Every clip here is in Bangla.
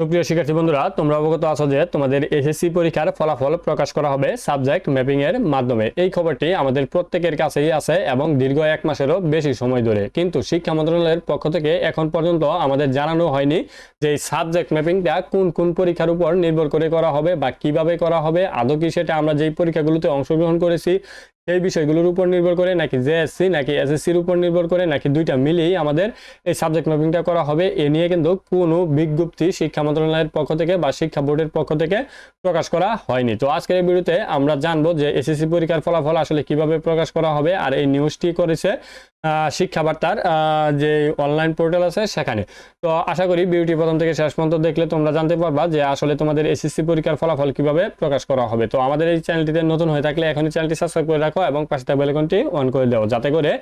সুপ্রিয় শিক্ষার্থী বন্ধুরা, তোমরা অবগত আছো যে তোমাদের এসএসসি পরীক্ষার ফলাফল প্রকাশ করা হবে সাবজেক্ট ম্যাপিং এর মাধ্যমে। এই খবরটি আমাদের প্রত্যেকের কাছেই আছে এবং দীর্ঘ এক মাসেরও বেশি সময় ধরে। কিন্তু শিক্ষা মন্ত্রণালয়ের পক্ষ থেকে এখন পর্যন্ত আমাদের জানানো হয়নি যে এই সাবজেক্ট ম্যাপিংটা কোন কোন পরীক্ষার উপর নির্ভর করে করা হবে বা কীভাবে করা হবে, আদৌ কি সেটা আমরা যেই পরীক্ষাগুলোতে অংশগ্রহণ করেছি সেই বিষয়গুলোর উপর নির্ভর করে নাকি জেএসসি নাকি এসএসসির উপর নির্ভর করে নাকি দুইটা মিলেই আমাদের এই সাবজেক্ট ম্যাপিংটা করা হবে। এ নিয়ে কিন্তু কোনো বিজ্ঞপ্তি শিক্ষা মন্ত্রণালয়ের পক্ষ থেকে বা শিক্ষা বোর্ডের পক্ষ থেকে প্রকাশ করা হয়নি। তো আজকের এই ভিডিওতে আমরা জানব যে এসএসসি পরীক্ষার ফলাফল আসলে কীভাবে প্রকাশ করা হবে আর এই নিউজটি করেছে শিক্ষা বার্তার যে অনলাইন পোর্টাল আছে সেখানে। তো আশা করি বিউটি প্রথম থেকে শেষ পর্যন্ত দেখলে তোমরা জানতে পারবা যে আসলে তোমাদের এসএসসি পরীক্ষার ফলাফল কীভাবে প্রকাশ করা হবে। তো আমাদের এই চ্যানেলটিতে নতুন হয়ে থাকলে এখনই চ্যানেলটি সাবস্ক্রাইব করে রাখো এবং পাশে থাকা বেলকনটি অন করে দাও, যাতে করে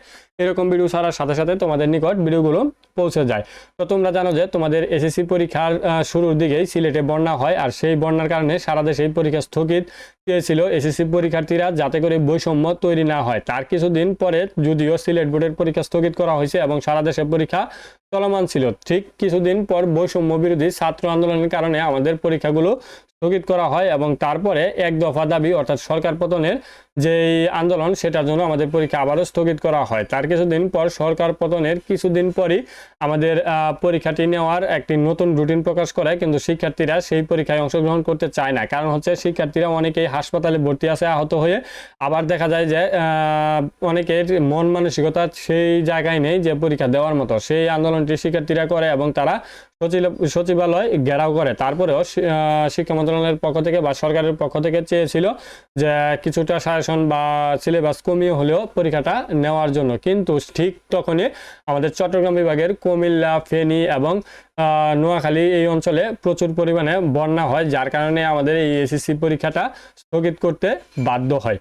এরকম ভিডিও ছাড়ার সাথে সাথে তোমাদের নিকট ভিডিওগুলো পৌঁছে যায়। তো তোমরা জানো যে তোমাদের এসএসসি পরীক্ষার শুরুর দিকেই সিলেটে বন্যা হয় আর সেই বন্যার কারণে সারা দেশে এই পরীক্ষা স্থগিত চেয়েছিল এসএসসি পরীক্ষার্থীরা যাতে করে বৈষম্য তৈরি না হয়। তার কিছুদিন পরে যদিও সিলেট বোর্ডের পরীক্ষা স্থগিত করা হয়েছে এবং সারা দেশে পরীক্ষা চলমান ছিল। ঠিক কিছুদিন পর বৈষম্য বিরোধী ছাত্র আন্দোলনের কারণে আমাদের পরীক্ষাগুলো স্থগিত করা হয় এবং তারপরে এক দফা দাবি অর্থাৎ সরকার পতনের যে আন্দোলন, সেটার জন্য আমাদের পরীক্ষা আবারও স্থগিত করা হয়। তার কিছুদিন পর সরকার পতনের কিছুদিন পরই আমাদের পরীক্ষাটি নেওয়ার একটি নতুন রুটিন প্রকাশ করে, কিন্তু শিক্ষার্থীরা সেই পরীক্ষায় অংশগ্রহণ করতে চায় না। কারণ হচ্ছে শিক্ষার্থীরা অনেকেই হাসপাতালে ভর্তি আছে, আহত হয়ে আবার দেখা যায় যে অনেকের মন মানসিকতা সেই জায়গায় নেই যে পরীক্ষা দেওয়ার মতো। সেই আন্দোলনটি শিক্ষার্থীরা করে এবং তারা সচিবালয় ঘেরাও করে। তারপরেও শিক্ষা মন্ত্রণালয়ের পক্ষ থেকে বা সরকারের পক্ষ থেকে চেয়েছিল যে কিছুটা সাজেশন বা সিলেবাস কমিয়ে হলেও পরীক্ষাটা নেওয়ার জন্য। কিন্তু ঠিক তখনই আমাদের চট্টগ্রাম বিভাগের কুমিল্লা, ফেনী এবং নোয়াখালী এই অঞ্চলে প্রচুর পরিমাণে বন্যা হয়, যার কারণে আমাদের এই এসএসসি পরীক্ষাটা স্থগিত করতে বাধ্য হয়।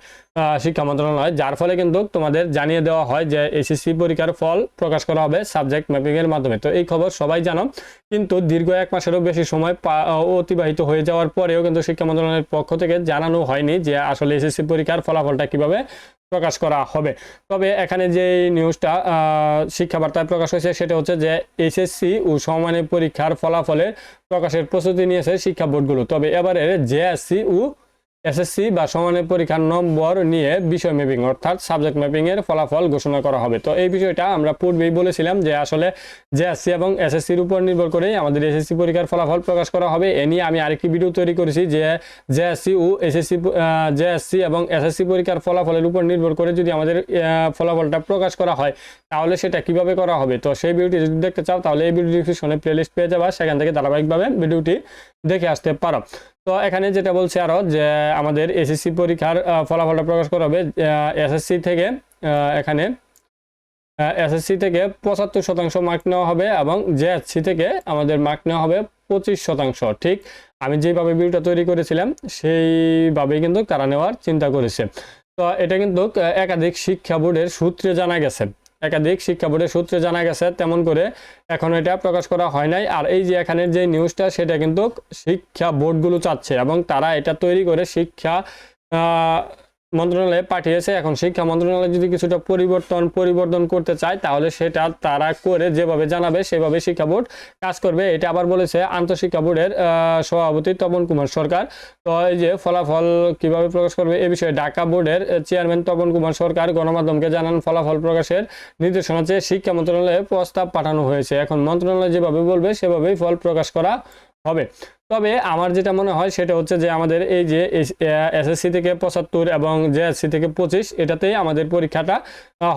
শিক্ষা মন্ত্রণালয়, যার ফলে কিন্তু তোমাদের জানিয়ে দেওয়া হয় যে এসএসসি পরীক্ষার ফল প্রকাশ করা হবে সাবজেক্ট ম্যাপিং এর মাধ্যমে। তো এই খবর সবাই জানো, কিন্তু দীর্ঘ এক মাসেরও বেশি সময় অতিবাহিত হয়ে যাওয়ার পরেও কিন্তু শিক্ষা মন্ত্রণালয়ের পক্ষ থেকে জানানো হয়নি যে আসলে এসএসসি পরীক্ষার ফলাফলটা কীভাবে প্রকাশ করা হবে। তবে এখানে যে নিউজটা শিক্ষা বার্তায় প্রকাশ হয়েছে সেটা হচ্ছে যে এসএসসি ও সমানের পরীক্ষার ফলাফলের প্রকাশের প্রস্তুতি নিয়েছে শিক্ষা বোর্ডগুলো। তবে এবারে জেএসসি ও এসএসসি বা সমানের পরীক্ষার নম্বর নিয়ে বিষয় ম্যাপিং অর্থাৎ সাবজেক্ট ম্যাপিং এর ফলাফল ঘোষণা করা হবে। তো এই বিষয়টা আমরা পূর্বেই বলেছিলাম যে আসলে জেএসসি এবং এসএসসির উপর নির্ভর করেই আমাদের এসএসসি পরীক্ষার ফলাফল প্রকাশ করা হবে। এ নিয়ে আমি আরেকটি ভিডিও তৈরি করেছি যে জেএসসি ও এসএসসি জেএসসি এবং এসএসসি পরীক্ষার ফলাফলের উপর নির্ভর করে যদি আমাদের ফলাফলটা প্রকাশ করা হয়, তাহলে সেটা কীভাবে করা হবে? তো সেই ভিডিওটি যদি দেখতে চাও, তাহলে এই ভিডিও ডিসক্রিপশনে প্লেলিস্ট পেয়ে যাবা। সেখান থেকে ধারাবাহিকভাবে ভিডিওটি দেখে আসতে পারো। তো এখানে যেটা বলছে আরও যে আমাদের এসএসসি পরীক্ষার ফলাফলটা প্রকাশ করা হবে এসএসসি থেকে এখানে এসএসসি থেকে পঁচাত্তর শতাংশ মার্ক নেওয়া হবে এবং জেএসসি থেকে আমাদের মার্ক নেওয়া হবে পঁচিশ শতাংশ, ঠিক? আমি যেভাবে ভিডিওটা তৈরি করেছিলাম, সেইভাবেই কিন্তু তারা নেওয়ার চিন্তা করেছে। তো এটা কিন্তু একাধিক শিক্ষা বোর্ডের সূত্রে জানা গেছে। একাধিক শিক্ষা বোর্ডের সূত্রে জানা গেছে, তেমন করে এখন এটা প্রকাশ করা হয় নাই। আর এই যে এখানে যে নিউজটা সেটা কিন্তু শিক্ষা বোর্ডগুলো চাচ্ছে এবং তারা এটা তৈরি করে শিক্ষা মন্ত্রণালয়ে পাঠিয়েছে। এখন শিক্ষা মন্ত্রণালয় যদি কিছুটা পরিবর্তন পরিবর্তন করতে চায়, তাহলে সেটা তারা করে যেভাবে জানাবে সেভাবে শিক্ষা বোর্ড কাজ করবে। এটা আবার বলেছে আন্তঃশিক্ষা বোর্ডের সভাপতি তপন কুমার সরকার। তো এই যে ফলাফল কীভাবে প্রকাশ করবে এ বিষয়ে ঢাকা বোর্ডের চেয়ারম্যান তপন কুমার সরকার গণমাধ্যমকে জানান, ফলাফল প্রকাশের নির্দেশনা চেয়ে শিক্ষা মন্ত্রণালয়ে প্রস্তাব পাঠানো হয়েছে। এখন মন্ত্রণালয় যেভাবে বলবে, সেভাবেই ফল প্রকাশ করা হবে। তবে আমার যেটা মনে হয় সেটা হচ্ছে যে আমাদের এই যে এসএসসি থেকে পঁচাত্তর এবং জেএসসি থেকে পঁচিশ এটাতেই আমাদের পরীক্ষাটা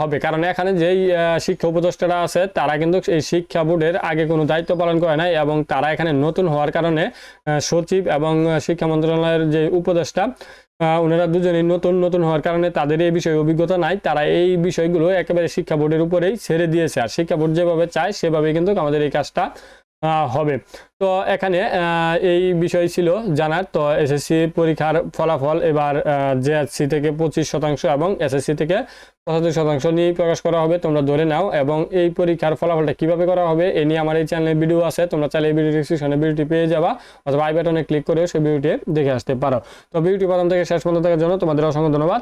হবে। কারণ এখানে যেই শিক্ষা উপদেষ্টারা আছে, তারা কিন্তু এই শিক্ষা বোর্ডের আগে কোনো দায়িত্ব পালন করে নাই এবং তারা এখানে নতুন হওয়ার কারণে সচিব এবং শিক্ষা মন্ত্রণালয়ের যে উপদেষ্টা ওনারা দুজনেই নতুন নতুন হওয়ার কারণে তাদের এই বিষয়ে অভিজ্ঞতা নাই। তারা এই বিষয়গুলো একেবারে শিক্ষা বোর্ডের উপরেই ছেড়ে দিয়েছে। আর শিক্ষা বোর্ড যেভাবে চায় সেভাবে কিন্তু আমাদের এই কাজটা হবে। তো এখানে এই বিষয় ছিল জানার। তো এসএসসি পরীক্ষার ফলাফল এবার জেএসসি থেকে পঁচিশ শতাংশ এবং এসএসসি থেকে পঁচাত্তর শতাংশ নিয়েই প্রকাশ করা হবে। তোমরা ধরে নাও এবং এই পরীক্ষার ফলাফলটা কীভাবে করা হবে এ নিয়ে আমার এই চ্যানেলে ভিডিও আছে। তোমরা চাইলে এই ভিডিও ডিসক্রিপশনে ভিডিওটি পেয়ে যাবা অথবা আই বাটনে ক্লিক করে সেই ভিডিওটি দেখে আসতে পারো। তো ভিডিওটি প্রথম থেকে শেষ পর্যন্ত থাকার জন্য তোমাদের অসংখ্য ধন্যবাদ।